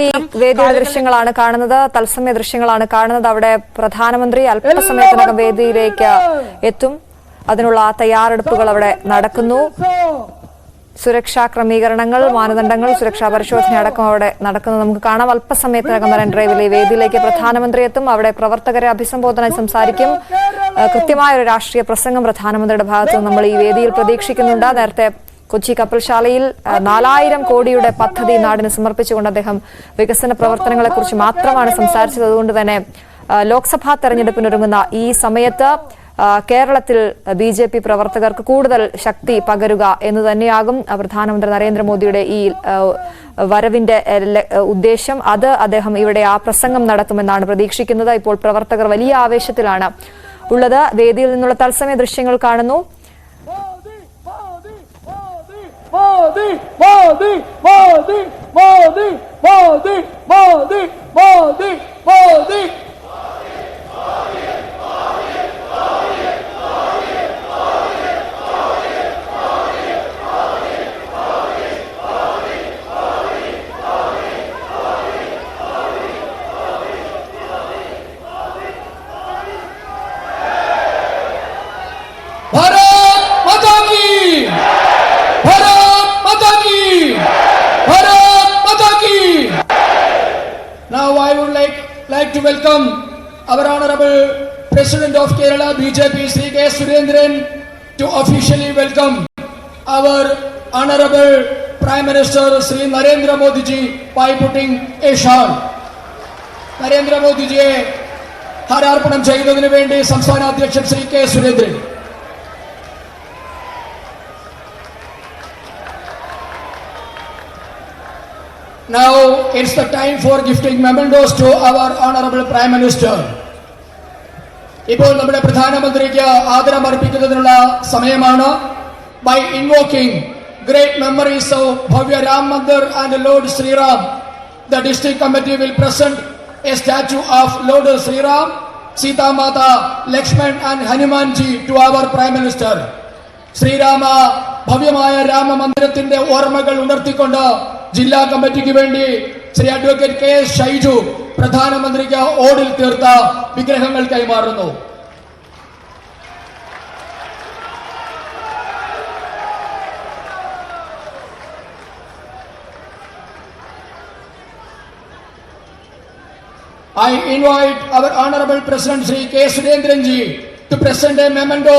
വേദി വേദിയുടെ ദൃശ്യങ്ങളാണ് കാണുന്നത്. തത്സമയ ദൃശ്യങ്ങളാണ് കാണുന്നത്. അവിടെ പ്രധാനമന്ത്രി അല്പസമയത്തിനകം വേദിയിലേക്ക് എത്തും. അതിനുള്ള തയ്യാറെടുപ്പുകൾ അവിടെ നടക്കുന്നു. സുരക്ഷാ ക്രമീകരണങ്ങൾ മാനദണ്ഡങ്ങൾ സുരക്ഷാ പരിശോധന അടക്കം അവിടെ നടക്കുന്നത് നമുക്ക് കാണാം. അല്പസമയത്തിനകം മറൈൻ ഡ്രൈവിലെ വേദിയിലേക്ക് പ്രധാനമന്ത്രി എത്തും. അവിടെ പ്രവർത്തകരെ അഭിസംബോധന സംസാരിക്കും. കൃത്യമായ ഒരു രാഷ്ട്രീയ പ്രസംഗം പ്രധാനമന്ത്രിയുടെ ഭാഗത്ത് നമ്മൾ ഈ വേദിയിൽ പ്രതീക്ഷിക്കുന്നുണ്ട്. നേരത്തെ കൊച്ചി കപ്പൽശാലയിൽ നാലായിരം കോടിയുടെ പദ്ധതി നാടിന് സമർപ്പിച്ചുകൊണ്ട് അദ്ദേഹം വികസന പ്രവർത്തനങ്ങളെക്കുറിച്ച് മാത്രമാണ് സംസാരിച്ചത്. അതുകൊണ്ട് തന്നെ ലോക്സഭാ തെരഞ്ഞെടുപ്പിനൊരുങ്ങുന്ന ഈ സമയത്ത് കേരളത്തിൽ ബി ജെ പി പ്രവർത്തകർക്ക് കൂടുതൽ ശക്തി പകരുക എന്ന് തന്നെയാകും പ്രധാനമന്ത്രി നരേന്ദ്രമോദിയുടെ ഈ വരവിന്റെ ഉദ്ദേശം. അത് അദ്ദേഹം ഇവിടെ ആ പ്രസംഗം നടത്തുമെന്നാണ് പ്രതീക്ഷിക്കുന്നത്. ഇപ്പോൾ പ്രവർത്തകർ വലിയ ആവേശത്തിലാണ് ഉള്ളത്. വേദിയിൽ നിന്നുള്ള തത്സമയ ദൃശ്യങ്ങൾ കാണുന്നു. Modi, Modi, Modi, Modi, welcome our honourable president of Kerala B J P Shri K Surendran to officially welcome our honourable prime minister Shri Narendra Modiji by putting Narendra ഹാരാർപ്പണം ചെയ്യുന്നതിന് വേണ്ടി സംസ്ഥാന അധ്യക്ഷൻ Shri K Surendran Now it's the time for gifting mementos to our honorable Prime Minister. ഇപ്പോൾ നമ്മുടെ പ്രധാനമന്ത്രിക്ക് ആദരം അർപ്പിക്കുന്നതിനുള്ള സമയമാണ് by invoking great memories of Bhavya Ram Mandir and lord Shriram the district committee will present a statue of lord Shriram Seethamata Lakshman and Hanumanji to our prime minister Srirama ഭവ്യമായ രാമമന്ദിരത്തിന്റെ ഓർമ്മകൾ ഉണർത്തിക്കൊണ്ട് ജില്ലാ കമ്മിറ്റിക്ക് വേണ്ടി Shri advocate K S Shaiju പ്രധാനമന്ത്രിക്ക് ഓടിൽ തീർത്ത വിഗ്രഹങ്ങൾ കൈമാറുന്നു I invite our Honorable President Sri K. Surendranji to present a memento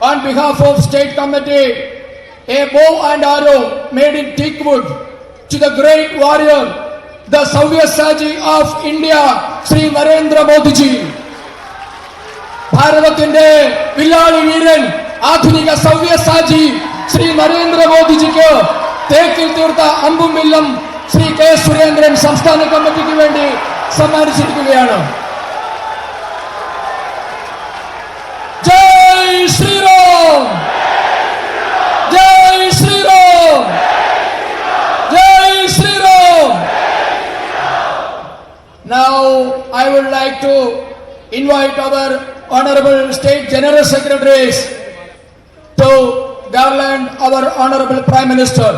on behalf of State Committee, a bow and arrow made in teak wood to the great warrior, the Savyasaji of India, Sri Narendra Modi ji. ഭാരതത്തിന്റെ വില്ലാളി വീരൻ ആധുനിക സവ്യസാജി ശ്രീ നരേന്ദ്ര മോദിജിക്ക് തേക്കിൽ തീർത്ത അമ്പും വില്ലും Shri K Surendran സംസ്ഥാന കമ്മിറ്റിക്ക് വേണ്ടി സമ്മാനിച്ചിരിക്കുകയാണ് ജയ് ശ്രീറാം ജയ് ശ്രീറാം ജയ് Sriram Now, I would like to invite our Honorable State General Secretaries to garland our Honorable Prime Minister.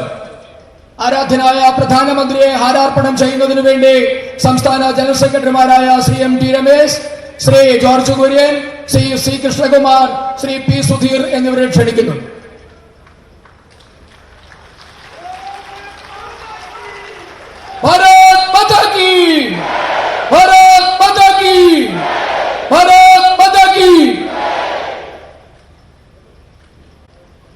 ആരാധനായ പ്രധാനമന്ത്രിയെ ഹാരാർപ്പണം ചെയ്യുന്നതിനു വേണ്ടി സംസ്ഥാന ജനറൽ സെക്രട്ടറിമാരായ Shri M T Ramesh Shri George Kurian Shri C Krishnakumar Shri P Sudheer എന്നിവരെ ക്ഷണിക്കുന്നു